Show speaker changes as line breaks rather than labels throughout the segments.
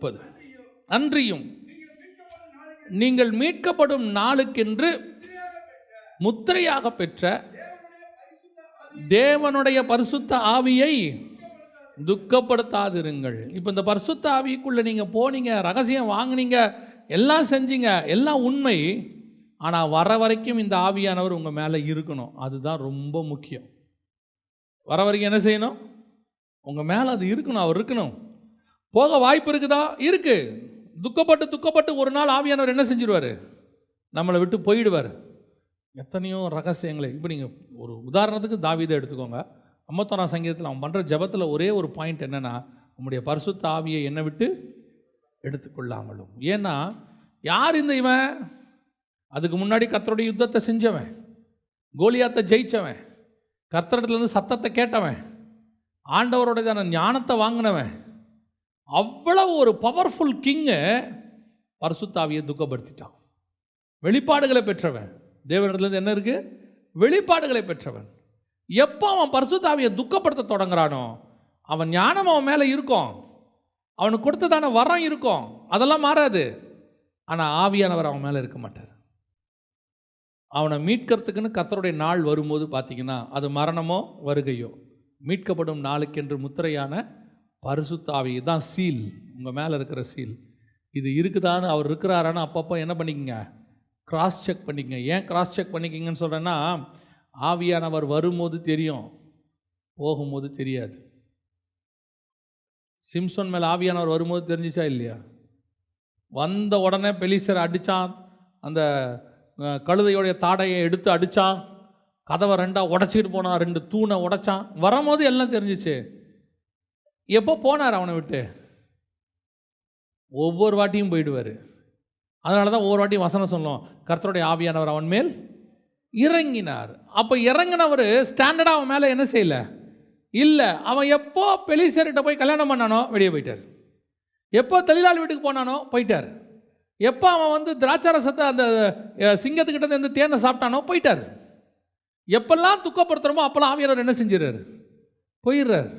முப்பது அன்றியும் நீங்கள் மீட்கப்படும் நாளுக்கென்று முத்திரையாக பெற்ற தேவனுடைய பரிசுத்த ஆவியை துக்கப்படுத்தாதிருங்கள். இப்போ இந்த பரிசுத்த ஆவிக்குள்ளே நீங்கள் போனீங்க ரகசியம் வாங்கினீங்க எல்லாம் செஞ்சீங்க எல்லாம் உண்மை. ஆனால் வர வரைக்கும் இந்த ஆவியானவர் உங்கள் மேலே இருக்கணும். அதுதான் ரொம்ப முக்கியம். வர வரைக்கும் என்ன செய்யணும்? உங்கள் மேலே அது இருக்கணும் அவர் இருக்கணும். போக வாய்ப்பு இருக்குதா? இருக்கு. துக்கப்பட்டு துக்கப்பட்டு ஒரு நாள் ஆவியானவர் என்ன செஞ்சிருவார்? நம்மளை விட்டு போயிடுவார். எத்தனையோ ரகசியங்களை இப்போ நீங்கள் ஒரு உதாரணத்துக்கு தாவிதை எடுத்துக்கோங்க. அம்மத்தோரா சங்கீதத்தில் அவன் பண்ணுற ஜெபத்தில் ஒரே ஒரு பாயிண்ட் என்னென்னா உங்களுடைய பரிசுத்த ஆவியை என்னை விட்டு எடுத்துக்கொள்ளாமலும். ஏன்னா யார் இந்த இவன்? அதுக்கு முன்னாடி கர்த்தருடைய யுத்தத்தை செஞ்சவன். கோலியாத்தை ஜெயித்தவன் கர்த்தரிடத்துலேருந்து சத்தத்தை கேட்டவன். ஆண்டவரோடதான ஞானத்தை வாங்கினவன். அவ்வளவு ஒரு பவர்ஃபுல் கிங்கு பரிசுத்தாவியை துக்கப்படுத்திட்டான். வெளிப்பாடுகளை பெற்றவன். தேவனிடத்துலேருந்து என்ன இருக்குது வெளிப்பாடுகளை பெற்றவன். எப்போ அவன் பரிசுத்தாவியை துக்கப்படுத்த தொடங்குறானோ அவன் ஞானம் அவன் மேலே இருக்கும். அவனுக்கு கொடுத்ததான வரம் இருக்கும். அதெல்லாம் மாறாது. ஆனால் ஆவியானவர் அவன் மேலே இருக்க மாட்டார். அவனை மீட்கிறதுக்குன்னு கத்தருடைய நாள் வரும்போது பார்த்தீங்கன்னா அது மரணமோ வருகையோ? மீட்கப்படும் நாளுக்கென்று முத்திரையான பரிசுத்தாவி தான் சீல். உங்கள் மேலே இருக்கிற சீல். இது இருக்குதான்னு அவர் இருக்கிறாரான்னு அப்பப்போ என்ன பண்ணிக்கங்க? கிராஸ் செக் பண்ணிக்கங்க. ஏன் கிராஸ் செக் பண்ணிக்கிங்கன்னு சொல்கிறேன்னா ஆவியானவர் வரும்போது தெரியும் போகும்போது தெரியாது. சிம்சன் மேலே ஆவியானவர் வரும்போது தெரிஞ்சிச்சா இல்லையா? வந்த உடனே பெலிசர் அடித்தான் அந்த கழுதையோடைய தாடையை எடுத்து அடித்தான் கதவை ரெண்டாக உடச்சிக்கிட்டு போனான். ரெண்டு தூணை உடைச்சான். வரும்போது எல்லாம் தெரிஞ்சிச்சு. எப்போ போனார் அவனை விட்டு? ஒவ்வொரு வாட்டியும் போயிடுவார். அதனால தான் ஒவ்வொரு வாட்டியும் வசனம் சொல்லும். கர்த்தருடைய ஆவியானவர் அவன் மேல் இறங்கினார். அப்போ இறங்கினவர் ஸ்டாண்டர்டாக அவன் மேலே என்ன செய்யல? இல்லை அவன் எப்போ பெலிசர்கிட்ட போய் கல்யாணம் பண்ணானோ வெளியே போயிட்டார். எப்போ தெளிலாள் வீட்டுக்கு போனானோ போயிட்டார். எப்போ அவன் வந்து திராட்சரசத்தை அந்த சிங்கத்துக்கிட்ட இருந்து இந்த தேனை சாப்பிட்டானோ போயிட்டார். எப்பெல்லாம் துக்கப்படுத்துகிறோமோ அப்போல்லாம் ஆவியானவர் என்ன செஞ்சிடறாரு? போயிடுறார்.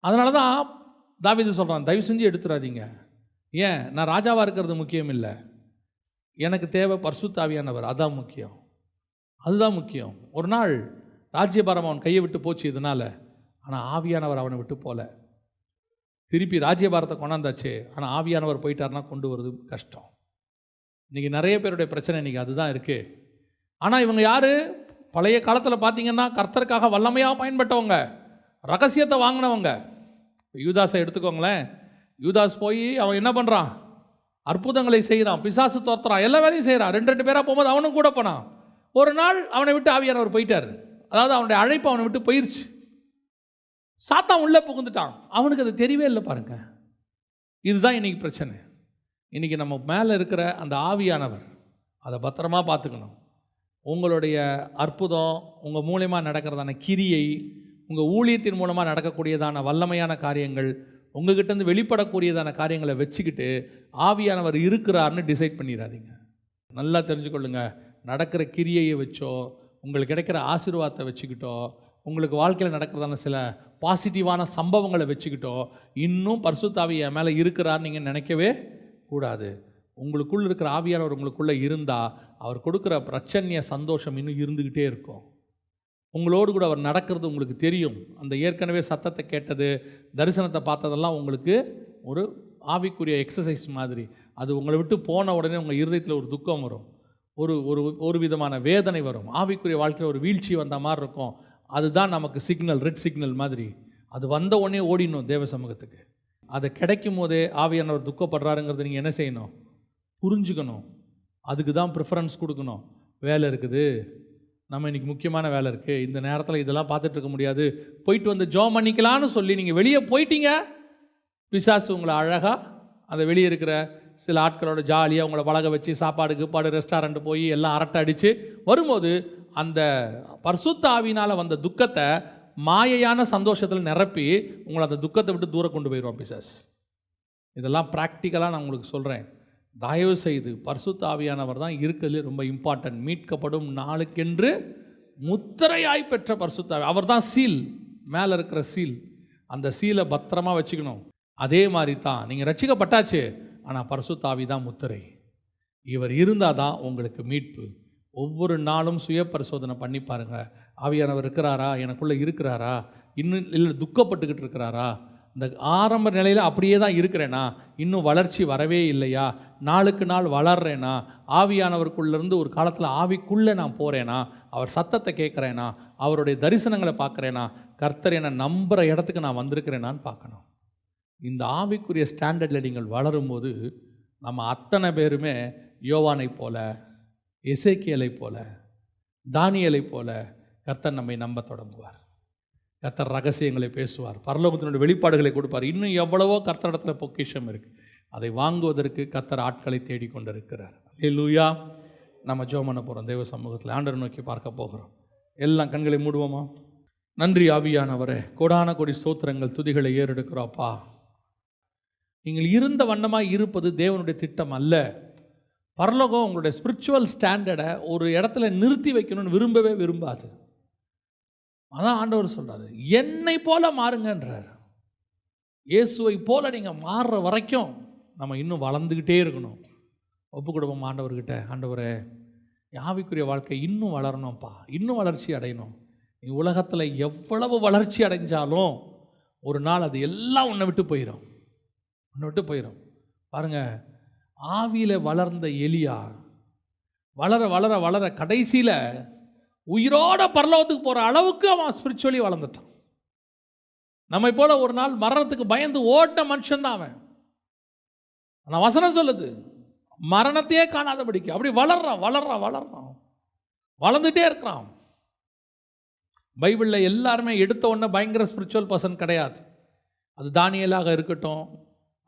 அதனால தான் தாவிது சொல்கிறான் தயவு செஞ்சு எடுத்துடாதீங்க ஏன்? நான் ராஜாவாக இருக்கிறது முக்கியம் இல்லை. எனக்கு தேவை பர்சுத்தாவியானவர். அதான் முக்கியம். அதுதான் முக்கியம். ஒரு நாள் ராஜ்யபாரம் அவன் கையை விட்டு போச்சு இதனால். ஆனால் ஆவியானவர் அவனை விட்டு போல. திருப்பி ராஜ்யபாரத்தை கொண்டாந்தாச்சு. ஆனால் ஆவியானவர் போயிட்டார்னா கொண்டு வர்றது கஷ்டம். இன்றைக்கி நிறைய பேருடைய பிரச்சனை இன்றைக்கி அதுதான் இருக்குது ஆனால் இவங்க யார்? பழைய காலத்தில் பார்த்தீங்கன்னா கர்த்தருக்காக வல்லமையாக பயன்பட்டவங்க. ரகசியத்தை வாங்கினவங்க. யூதாஸை எடுத்துக்கோங்களேன். யூதாஸ் போய் அவன் என்ன பண்ணுறான் அற்புதங்களை செய்கிறான் பிசாசு துரத்துறான். எல்லா வேலையும் செய்கிறான் ரெண்டு ரெண்டு பேராக போகும்போது அவனும் கூட போனான். ஒரு நாள் அவனை விட்டு ஆவியானவர் போயிட்டார். அதாவது அவனுடைய அழைப்பு அவனை விட்டு போயிடுச்சு சாத்தான் உள்ளே புகுந்துட்டான். அவனுக்கு அது தெரியவே இல்லை பாருங்க. இதுதான் இன்னைக்கு பிரச்சனை. இன்னைக்கு நம்ம மேலே இருக்கிற அந்த ஆவியானவர் அதை பத்திரமா பார்த்துக்கணும். உங்களுடைய அற்புதம் உங்கள் மூலியமாக நடக்கிறதான கிரியை உங்கள் ஊழியத்தின் மூலமாக நடக்கக்கூடியதான வல்லமையான காரியங்கள் உங்ககிட்டேருந்து வெளிப்படக்கூடியதான காரியங்களை வச்சுக்கிட்டு ஆவியானவர் இருக்கிறார்னு டிசைட் பண்ணிடாதீங்க. நல்லா தெரிஞ்சுக்கொள்ளுங்க. நடக்கிற கிரியையை வச்சோ உங்களுக்கு கிடைக்கிற ஆசீர்வாதத்தை வச்சுக்கிட்டோ உங்களுக்கு வாழ்க்கையில் நடக்கிறதான சில பாசிட்டிவான சம்பவங்களை வச்சுக்கிட்டோ இன்னும் பரிசுத்தாவி என் மேலே இருக்கிறார் நீங்கள் நினைக்கவே கூடாது. உங்களுக்குள்ளே இருக்கிற ஆவியானவர் உங்களுக்குள்ளே இருந்தால் அவர் கொடுக்குற பிரச்சனைய சந்தோஷம் இன்னும் இருந்துக்கிட்டே இருக்கும். உங்களோடு கூட அவர் நடக்கிறது உங்களுக்கு தெரியும். அந்த ஏற்கனவே சத்தத்தை கேட்டது தரிசனத்தை பார்த்ததெல்லாம் உங்களுக்கு ஒரு ஆவிக்குரிய எக்ஸசைஸ் மாதிரி. அது உங்களை விட்டு போன உடனே உங்கள் இருதயத்தில் ஒரு துக்கம் வரும். ஒரு ஒரு ஒரு விதமான வேதனை வரும். ஆவிக்குரிய வாழ்க்கையில் ஒரு வீழ்ச்சி வந்த மாதிரி இருக்கும். அதுதான் நமக்கு சிக்னல் ரெட் சிக்னல் மாதிரி. அது வந்த உடனே ஓடிடணும் தேவ சமூகத்துக்கு. அது கிடைக்கும் போதே ஆவியானவர் துக்கப்படுறாருங்கிறத நீங்கள் என்ன செய்யணும்? புரிஞ்சுக்கணும். அதுக்கு தான் ப்ரிஃபரன்ஸ் கொடுக்கணும். வேலை இருக்குது. நம்ம இன்றைக்கி முக்கியமான வேலை இருக்குது இந்த நேரத்தில் இதெல்லாம் பார்த்துட்டு இருக்க முடியாது. போயிட்டு வந்து ஜோம் பண்ணிக்கலான்னு சொல்லி நீங்கள் வெளியே போயிட்டீங்க. பிசாசு உங்களை அழகாக அந்த வெளியே இருக்கிற சில ஆட்களோட ஜாலியாக உங்களை பழக வச்சு சாப்பாடு கீப்பாடு ரெஸ்டாரண்ட் போய் எல்லாம் அரட்டை அடித்து வரும்போது அந்த பர்சுத்த ஆவினால் வந்த துக்கத்தை மாயையான சந்தோஷத்தில் நிரப்பி உங்களை அந்த துக்கத்தை விட்டு தூரம் கொண்டு போயிடுவான் பிசாஸ் இதெல்லாம் ப்ராக்டிக்கலாக நான் உங்களுக்கு சொல்கிறேன் தயவு செய்து பர்சுத்தாவியானவர் தான் இருக்கிறதுலே ரொம்ப இம்பார்ட்டன்ட் மீட்கப்படும் நாளுக்கென்று முத்திரையாய் பெற்ற பர்சுத்தாவி. அவர் தான் சீல் மேலே இருக்கிற சீல் அந்த சீலை பத்திரமா வச்சுக்கணும். அதே மாதிரி தான் நீங்கள் ரட்சிக்கப்பட்டாச்சு ஆனால் பர்சுத்தாவி தான் முத்திரை. இவர் இருந்தால் தான் உங்களுக்கு மீட்பு. ஒவ்வொரு நாளும் சுய பரிசோதனை பண்ணி பாருங்கள் ஆவியானவர் இருக்கிறாரா? எனக்குள்ளே இருக்கிறாரா? இன்னும் இல்லை துக்கப்பட்டுக்கிட்டு இருக்கிறாரா? இந்த ஆரம்ப நிலையில் அப்படியே தான் இருக்கிறேனா? இன்னும் வளர்ச்சி வரவே இல்லையா? நாளுக்கு நாள் வளர்றேனா? ஆவியானவருக்குள்ளேருந்து ஒரு காலத்தில் ஆவிக்குள்ளே நான் போகிறேனா அவர் சத்தத்தை கேட்குறேனா? அவருடைய தரிசனங்களை பார்க்குறேனா? கர்த்தர் என்னை நம்புகிற இடத்துக்கு நான் வந்திருக்கிறேனான்னு பார்க்கணும். இந்த ஆவிக்குரிய ஸ்டாண்டர்டில் நீங்கள் வளரும்போது நம்ம அத்தனை பேருமே யோவானை போல இசைக்கியலை போல தானியலை போல கர்த்தர் நம்மை நம்ப தொடங்குவார். கர்த்தர் ரகசியங்களை பேசுவார். பரலோகத்தினுடைய வெளிப்பாடுகளை கொடுப்பார். இன்னும் எவ்வளவோ கர்த்தரிடத்தில் பொக்கிஷம் இருக்குது அதை வாங்குவதற்கு கர்த்தர் ஆட்களை தேடிக்கொண்டிருக்கிறார். லூயா நம்ம ஜோம் பண்ண போகிறோம் தெய்வ சமூகத்தில் ஆண்டர் நோக்கி பார்க்க போகிறோம். எல்லாம் கண்களை மூடுவோமா? நன்றி ஆவியானவரே. கோடான கொடி ஸ்தோத்திரங்கள் துதிகளை ஏறெடுக்கிறோப்பா நீங்கள் இருந்த வண்ணமாக இருப்பது தேவனுடைய திட்டம் அல்ல. பரலோகம் உங்களுடைய ஸ்பிரிச்சுவல் ஸ்டாண்டர்டை ஒரு இடத்துல நிறுத்தி வைக்கணும்னு விரும்பவே விரும்பாது. அதான் ஆண்டவர் சொல்கிறார் என்னை போல மாறுங்கன்றார். இயேசுவை போல நீங்கள் மாறுற வரைக்கும் நம்ம இன்னும் வளர்ந்துக்கிட்டே இருக்கணும். ஒப்பு கொடுப்போம் ஆண்டவர்கிட்ட? ஆண்டவரே யாவிக்குரிய வாழ்க்கை இன்னும் வளரணும்ப்பா இன்னும் வளர்ச்சி அடையணும். நீ உலகத்தில் எவ்வளவு வளர்ச்சி அடைஞ்சாலும் ஒரு நாள் அது எல்லாம் உன்னை விட்டு போயிடும் உன்னை விட்டு போயிடும் பாருங்க ஆவியில் வளர்ந்த எலியா வளர வளர வளர கடைசியில் உயிரோட பரலோகத்துக்கு போகிற அளவுக்கு அவன் ஸ்பிரிச்சுவலி வளர்ந்துட்டான். நம்மை போல ஒரு நாள் மரணத்துக்கு பயந்து ஓட்ட மனுஷன்தான் அவன். ஆனால் வசனம் சொல்லுது மரணத்தையே காணாதபடிக்கு. அப்படி வளர்றான் வளர்றான் வளர்றான். வளர்ந்துட்டே இருக்கிறான். பைபிளில் எல்லாருமே எடுத்த உடனே பயங்கர ஸ்பிரிச்சுவல் பர்சன் கிடையாது. அது தானியலாக இருக்கட்டும்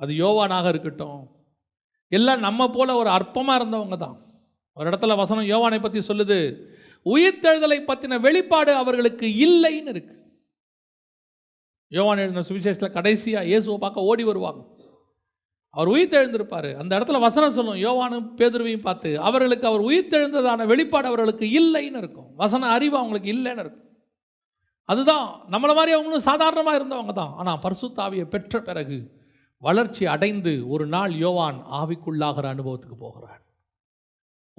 அது யோவானாக இருக்கட்டும். எல்லாம் நம்ம போல ஒரு அற்பமாக இருந்தவங்க தான். ஒரு இடத்துல வசனம் யோவானை பற்றி சொல்லுது உயிர்த்தெழுதலை பற்றின வெளிப்பாடு அவர்களுக்கு இல்லைன்னு இருக்கு. யோவான் எழுதின சுவிசேஷத்தில் கடைசியாக இயேசுவை பார்க்க ஓடி வருவாங்க. அவர் உயிர்த்தெழுந்திருப்பார். அந்த இடத்துல வசனம் சொல்லும். யோவானும் பேதுருவையும் பார்த்து அவர்களுக்கு அவர் உயிர்த்தெழுந்ததான வெளிப்பாடு அவர்களுக்கு இல்லைன்னு இருக்கும். வசன அறிவு அவங்களுக்கு இல்லைன்னு இருக்கும். அதுதான் நம்மளை மாதிரி அவங்களும் சாதாரணமாக இருந்தவங்க தான். ஆனால் பர்சுத்தாவியை பெற்ற பிறகு வளர்ச்சி அடைந்து ஒரு நாள் யோவான் ஆவிக்குள்ளாகிற அனுபவத்துக்கு போகிறார்.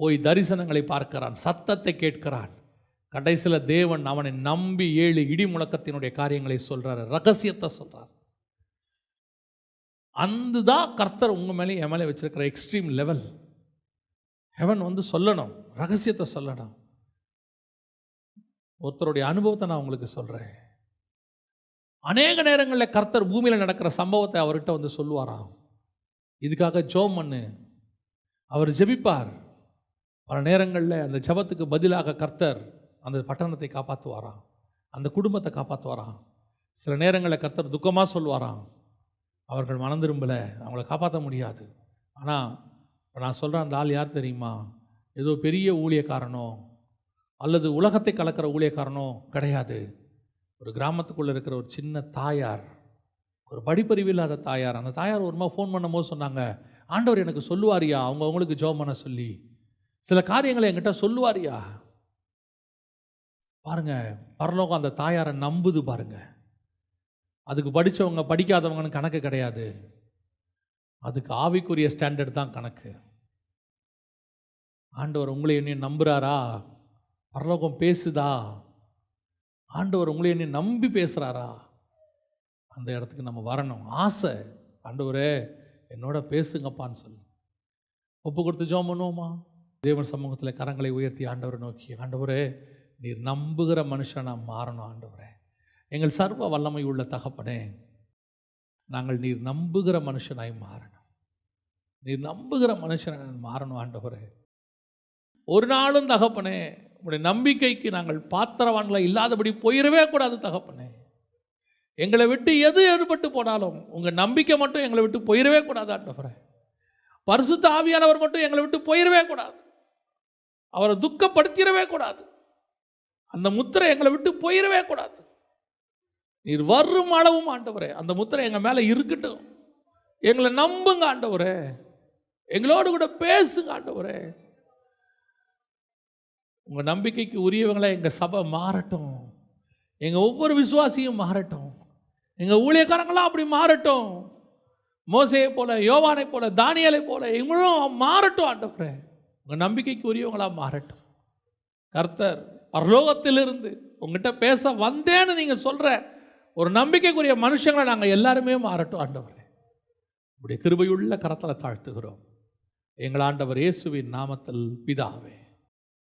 போய் தரிசனங்களை பார்க்கிறான் சத்தத்தை கேட்கிறான். கடைசியில் தேவன் அவனை நம்பி ஏழு இடி முழக்கத்தினுடைய காரியங்களை சொல்கிறார் ரகசியத்தை சொல்கிறார் அந்த தான் கர்த்தர் உங்கள் மேலே என் மேலே வச்சுருக்கிற எக்ஸ்ட்ரீம் லெவல் ஹெவன் வந்து சொல்லணும் ரகசியத்தை சொல்லணும். ஒருத்தருடைய அனுபவத்தை நான் உங்களுக்கு சொல்கிறேன் அநேக நேரங்களில் கர்த்தர் பூமியில் நடக்கிற சம்பவத்தை அவர்கிட்ட வந்து சொல்லுவாராம். இதுக்காக ஜோம் பண்ணு. அவர் ஜெபிப்பார். பல நேரங்களில் அந்த ஜெபத்துக்கு பதிலாக கர்த்தர் அந்த பட்டணத்தை காப்பாற்றுவாராம். அந்த குடும்பத்தை காப்பாற்றுவாராம். சில நேரங்களில் கர்த்தர் துக்கமாக சொல்வாராம் அவர்கள் மனம் திரும்பலை அவங்கள காப்பாற்ற முடியாது. ஆனால் இப்போ நான் சொல்கிறேன் அந்த ஆள் யார் தெரியுமா? ஏதோ பெரிய ஊழியக்காரனோ அல்லது உலகத்தை கலக்கிற ஊழியக்காரனோ கிடையாது. ஒரு கிராமத்துக்குள்ளே இருக்கிற ஒரு சின்ன தாயார் ஒரு படிப்பறிவு இல்லாத தாயார். அந்த தாயார் ஒருமா ஃபோன் பண்ணும்போது சொன்னாங்க ஆண்டவர் எனக்கு சொல்லுவாரியா அவங்க அவங்களுக்கு ஜோம் பண்ண சொல்லி. சில காரியங்களை என்கிட்ட சொல்லுவாரியா பாருங்க பரலோகம் அந்த தாயாரை நம்புது பாருங்க. அதுக்கு படித்தவங்க படிக்காதவங்கன்னு கணக்கு கிடையாது. அதுக்கு ஆவிக்குரிய ஸ்டாண்டர்ட் தான் கணக்கு. ஆண்டவர் உங்களை என்னையும் நம்புறாரா? பரலோகம் பேசுதா? ஆண்டவர் உங்களை என்னை நம்பி பேசுகிறாரா அந்த இடத்துக்கு நம்ம வரணும். ஆசை ஆண்டவரே என்னோட பேசுங்கப்பான்னு சொல்லு. ஒப்பு கொடுத்து ஜோம் பண்ணுவோமா? தேவன் சமூகத்தில் கரங்களை உயர்த்தி ஆண்டவரை நோக்கி ஆண்டவரே நீர் நம்புகிற மனுஷனாக மாறணும் ஆண்டவரே. எங்கள் சர்வ வல்லமை உள்ள தகப்பனே நாங்கள் நீர் நம்புகிற மனுஷனாய் மாறணும். நீர் நம்புகிற மனுஷனாய் மாறணும் ஆண்டவரே. ஒரு நாளும் தகப்பனே உங்களுடைய நம்பிக்கைக்கு நாங்கள் பாத்திரவான்களை இல்லாதபடி போயிடவே கூடாது தகப்பனே. எங்களை விட்டு எது ஏற்பட்டு போனாலும் உங்கள் நம்பிக்கை மட்டும் எங்களை விட்டு போயிடவே கூடாது ஆண்டவரே. பரிசுத்த ஆவியானவர் மட்டும் எங்களை விட்டு போயிடவே கூடாது. அவரை துக்கப்படுத்திடவே கூடாது. அந்த முத்திரை எங்களை விட்டு போயிடவே கூடாது. நீர் வரும் அளவும் ஆண்டவரே. அந்த முத்திரை எங்கள் மேலே இருக்கட்டும். எங்களை நம்புங்க ஆண்டவரே. எங்களோடு கூட பேசுங்க ஆண்டவரே. உங்கள் நம்பிக்கைக்கு உரியவங்களை எங்கள் சபை மாறட்டும். எங்கள் ஒவ்வொரு விசுவாசியும் மாறட்டும். எங்கள் ஊழியக்காரங்களாம் அப்படி மாறட்டும். மோசையை போல யோவானை போல தானியலை போல எங்களும் மாறட்டும் ஆண்டவரே. உங்கள் நம்பிக்கைக்கு உரியவங்களாக மாறட்டும். கர்த்தர் பரலோகத்திலிருந்து உங்ககிட்ட பேச வந்தேன்னு நீங்கள் சொல்கிற ஒரு நம்பிக்கைக்குரிய மனுஷங்களை நாங்கள் எல்லாருமே மாறட்டும் ஆண்டவரே. உடைய கிருபையுள்ள கரத்தில் தாழ்த்துகிறோம். எங்கள் ஆண்டவர் இயேசுவின் நாமத்தில் பிதாவே.